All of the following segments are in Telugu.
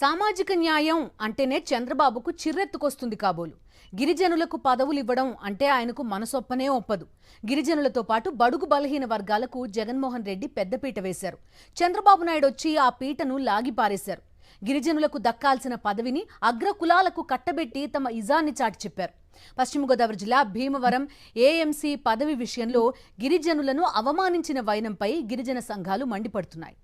సామాజిక న్యాయం అంటేనే చంద్రబాబుకు చిర్రెత్తుకొస్తుంది కాబోలు. గిరిజనులకు పదవులు ఇవ్వడం అంటే ఆయనకు మనసొప్పనే ఒప్పదు. గిరిజనులతో పాటు బడుగు బలహీన వర్గాలకు జగన్మోహన్ రెడ్డి పెద్దపీట వేశారు. చంద్రబాబు నాయుడు వచ్చి ఆ పీటను లాగిపారేశారు. గిరిజనులకు దక్కాల్సిన పదవిని అగ్ర కులాలకు కట్టబెట్టి తమ ఇజాన్ని చాటి చెప్పారు. పశ్చిమ గోదావరి జిల్లా భీమవరం ఏఎంసీ పదవి విషయంలో గిరిజనులను అవమానించిన వైనంపై గిరిజన సంఘాలు మండిపడుతున్నాయి.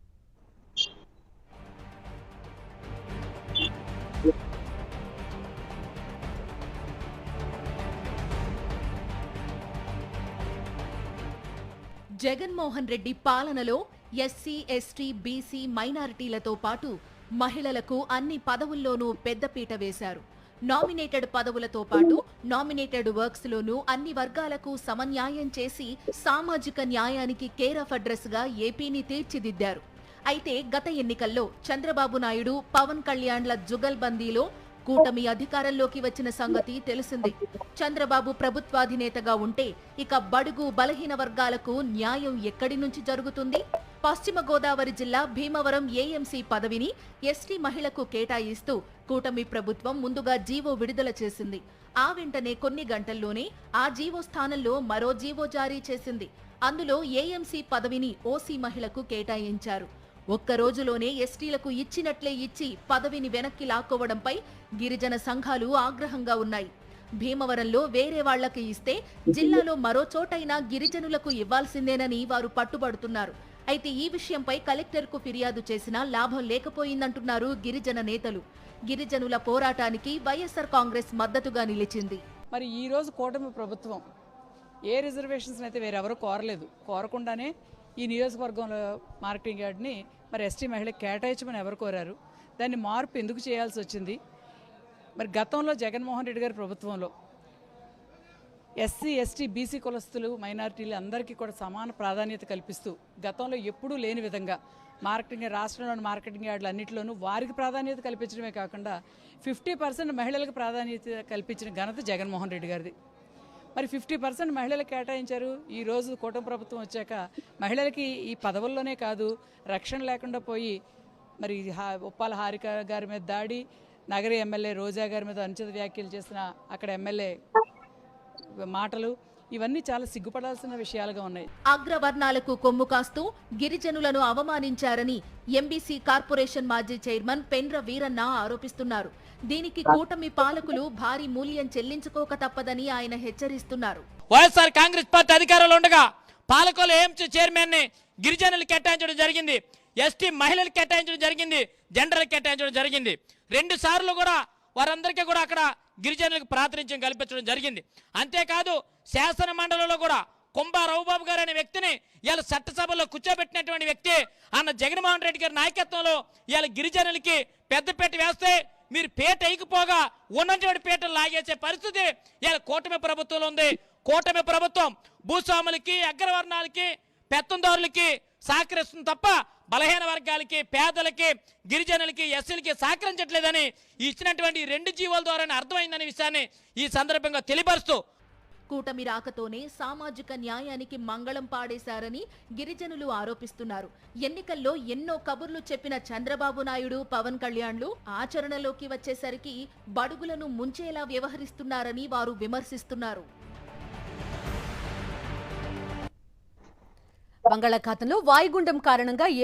జగన్మోహన్ రెడ్డి పాలనలో ఎస్సీ ఎస్టీ బీసీ మైనారిటీలతో పాటు మహిళలకు అన్ని పదవుల్లోనూ పెద్దపీట వేశారు. నామినేటెడ్ పదవులతో పాటు నామినేటెడ్ వర్క్స్ లోనూ అన్ని వర్గాలకు సమన్యాయం చేసి సామాజిక న్యాయానికి కేర్ ఆఫ్ అడ్రస్గా ఏపీని తీర్చిదిద్దారు. అయితే గత ఎన్నికల్లో చంద్రబాబు నాయుడు పవన్ కళ్యాణ్ల జుగల్బందీలో కూటమి అధికారంలోకి వచ్చిన సంగతి తెలిసింది. చంద్రబాబు ప్రభుత్వాధినేతగా ఉంటే ఇక బడుగు బలహీన వర్గాలకు న్యాయం ఎక్కడి నుంచి జరుగుతుంది? పశ్చిమ గోదావరి జిల్లా భీమవరం ఏఎంసీ పదవిని ఎస్టీ మహిళకు కేటాయిస్తూ కూటమి ప్రభుత్వం ముందుగా జీవో విడుదల చేసింది. ఆ వెంటనే కొన్ని గంటల్లోనే ఆ జీవో స్థానంలో మరో జీవో జారీ చేసింది. అందులో ఏఎంసీ పదవిని ఓసీ మహిళకు కేటాయించారు. ఒక్క రోజులోనే ఎస్టీలకు ఇచ్చినట్లే ఇచ్చి పదవిని వెనక్కి లాక్కోవడంపై గిరిజన సంఘాలు ఆగ్రహంగా ఉన్నాయి. భీమవరంలో వేరే వాళ్ళకి ఇస్తే జిల్లాలో మరో చోటైనా గిరిజనులకు ఇవ్వాల్సిందేనని వారు పట్టుబడుతున్నారు. అయితే ఈ విషయంపై కలెక్టర్కు ఫిర్యాదు చేసినా లాభం లేకపోయిందంటున్నారు గిరిజన నేతలు. గిరిజనుల పోరాటానికి వైఎస్ఆర్ కాంగ్రెస్ మద్దతుగా నిలిచింది. మరి ఈ రోజు కూటమి ప్రభుత్వం ఏ రిజర్వేషన్స్ అయితే వేరెవరూ కోరలేదు. కోరకుండానే ఈ నియోజకవర్గంలో మార్కెటింగ్ యార్డ్ని మరి ఎస్టీ మహిళకి కేటాయించమని ఎవరు కోరారు? దాన్ని మార్పు ఎందుకు చేయాల్సి వచ్చింది? మరి గతంలో జగన్మోహన్ రెడ్డి గారి ప్రభుత్వంలో ఎస్సీ ఎస్టీ బీసీ కులస్తులు మైనారిటీలు అందరికీ కూడా సమాన ప్రాధాన్యత కల్పిస్తూ గతంలో ఎప్పుడూ లేని విధంగా మార్కెటింగ్ రాష్ట్రంలోని మార్కెటింగ్ యార్డులు అన్నింటిలోనూ వారికి ప్రాధాన్యత కల్పించడమే కాకుండా ఫిఫ్టీ పర్సెంట్ మహిళలకు ప్రాధాన్యత కల్పించిన ఘనత జగన్మోహన్ రెడ్డి గారిది. మరి ఫిఫ్టీ పర్సెంట్ మహిళలకు కేటాయించారు. ఈ రోజు కూటమి ప్రభుత్వం వచ్చాక మహిళలకి ఈ పదవుల్లోనే కాదు రక్షణ లేకుండా పోయి మరి ఉప్పాల హారిక గారి మీద దాడి నగరి ఎమ్మెల్యే రోజా గారి మీద అనుచిత వ్యాఖ్యలు చేసిన అక్కడ ఎమ్మెల్యే మాటలు ఇవన్నీ చాలా సిగ్గుపడాల్సిన విషయాలుగా ఉన్నాయి. అగ్రవర్ణాలకు కొమ్ము కాస్తూ గిరిజనులను అవమానించారని ఎంబీసీ కార్పొరేషన్ మాజీ చైర్మన్ పెండ్ర వీరన్న ఆరోపిస్తున్నారు. దీనికి కూటమి పాలకులు భారీ మూల్యం చెల్లించుకోక తప్పదని ఆయన హెచ్చరిస్తున్నారు. వైఎస్ఆర్ కాంగ్రెస్ పార్టీ అధికారంలో ఉండగా పాలకొల్లు ఏఎంసీ చైర్మన్ని గిరిజనులు కేటాయించడం జరిగింది. ఎస్టీ మహిళలు కేటాయించడం జరిగింది. జెండర్లు కేటాయించడం జరిగింది. రెండు సార్లు కూడా వారందరికీ కూడా అక్కడ గిరిజనులకు ప్రాతినిధ్యం కల్పించడం జరిగింది. అంతేకాదు శాసన మండలిలో కూడా కుంభా రఘుబాబు గారు అనే వ్యక్తిని ఇవాళ చట్టసభలో కూర్చోబెట్టినటువంటి వ్యక్తి అన్న జగన్మోహన్ రెడ్డి గారి నాయకత్వంలో ఇవాళ గిరిజనులకి పెద్దపేట వేస్తే మీరు పేట ఎగిపోగా ఉన్నటువంటి పేటలు లాగేసే పరిస్థితి ఇవాళ కూటమి ప్రభుత్వంలో ఉంది. కూటమి ప్రభుత్వం భూస్వాములకి అగ్రవర్ణాలకి పెత్తందారులకి సహకరిస్తుంది తప్ప బలహీన వర్గాలకి పేదలకి గిరిజనులకి ఎస్సీలకి సహకరించట్లేదని ఇచ్చినటువంటి ఈ రెండు జీవోల ద్వారానే అర్థమైందనే విషయాన్ని ఈ సందర్భంగా తెలియపరుస్తూ కూటమి రాకతోనే సామాజిక న్యాయానికి మంగళం పాడేశారని గిరిజనులు ఆరోపిస్తున్నారు. ఎన్నికల్లో ఎన్నో కబుర్లు చెప్పిన చంద్రబాబు నాయుడు పవన్ కళ్యాణ్లు ఆచరణలోకి వచ్చేసరికి బడుగులను ముంచేలా వ్యవహరిస్తున్నారని వారు విమర్శిస్తున్నారు. బంగాళాఖాతంలో వాయుగుండం కారణంగా